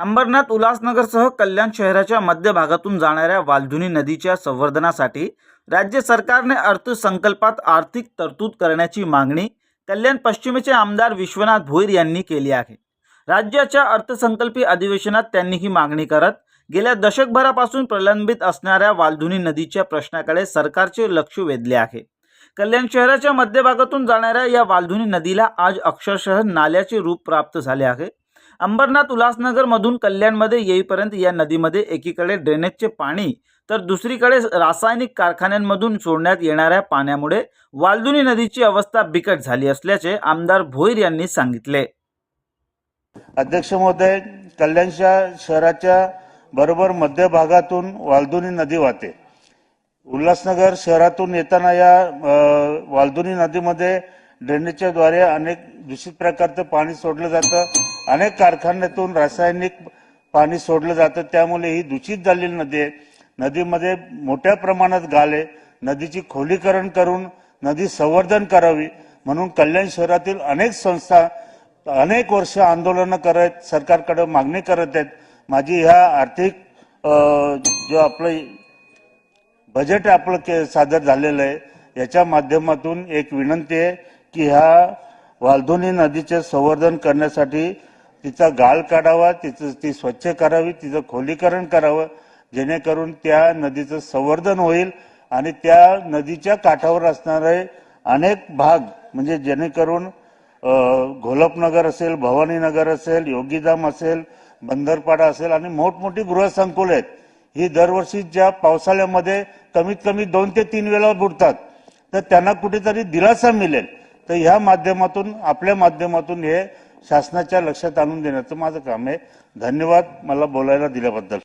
अंबरनाथ उल्हासनगरसह कल्याण शहराच्या मध्यभागातून जाणाऱ्या वालधुनी नदीच्या संवर्धनासाठी राज्य सरकारने अर्थसंकल्पात आर्थिक तरतूद करण्याची मागणी कल्याण पश्चिमेचे आमदार विश्वनाथ भोईर यांनी केली आहे. राज्याच्या अर्थसंकल्पीय अधिवेशनात त्यांनी ही मागणी करत गेल्या दशकभरापासून प्रलंबित असणाऱ्या वालधुनी नदीच्या प्रश्नाकडे सरकारचे लक्ष वेधले आहे. कल्याण शहराच्या मध्यभागातून जाणाऱ्या या वालधुनी नदीला आज अक्षरशः नाल्याचे रूप प्राप्त झाले आहे. अंबरनाथ उल्हासनगरमधून कल्याणमध्ये येईपर्यंत या नदीमध्ये एकीकडे ड्रेनेजचे पाणी तर दुसरीकडे रासायनिक कारखान्यांमधून सोडण्यात येणाऱ्या पाण्यामुळे वालदुनी नदीची अवस्था बिकट झाली असल्याचे आमदार भोईर यांनी सांगितले. अध्यक्ष महोदय कल्याणच्या शहराच्या बरोबर मध्य भागातून वालदुनी नदी वाहते. उल्हासनगर शहरातून येताना या वालदुनी नदीमध्ये ड्रेनेजच्या द्वारे अनेक दूषित प्रकारचं पाणी सोडलं जातं. अनेक कारखान्यातून रासायनिक पाणी सोडलं जातं त्यामुळे ही दूषित झालेली नदी आहे. नदीमध्ये मोठ्या प्रमाणात गाळ आहे नदीची खोलीकरण करून नदी संवर्धन करावी म्हणून कल्याण शहरातील अनेक संस्था अनेक वर्ष आंदोलनं करत सरकारकडे मागणी करत आहेत. माझी ह्या आर्थिक जो आपलं बजेट आपलं के सादर झालेलं आहे याच्या माध्यमातून एक विनंती आहे की ह्या वालधुनी नदीचे संवर्धन करण्यासाठी तिचा गाळ काढावा तिचं ती स्वच्छ करावी तिचं खोलीकरण करावं जेणेकरून त्या नदीचं संवर्धन होईल आणि त्या नदीच्या काठावर असणारे अनेक भाग म्हणजे जेणेकरून घोलपनगर असेल भवानीनगर असेल योगीधाम असेल बंदरपाडा असेल आणि मोठमोठी गृहसंकुल आहेत. ही दरवर्षी ज्या पावसाळ्यामध्ये कमीत कमी दोन ते तीन वेळा बुडतात तर त्यांना कुठेतरी दिलासा मिळेल. तर ह्या माध्यमातून आपल्या माध्यमातून हे शासनाच्या लक्षात आणून देण्याचं माझं काम आहे. धन्यवाद मला बोलायला दिल्याबद्दल.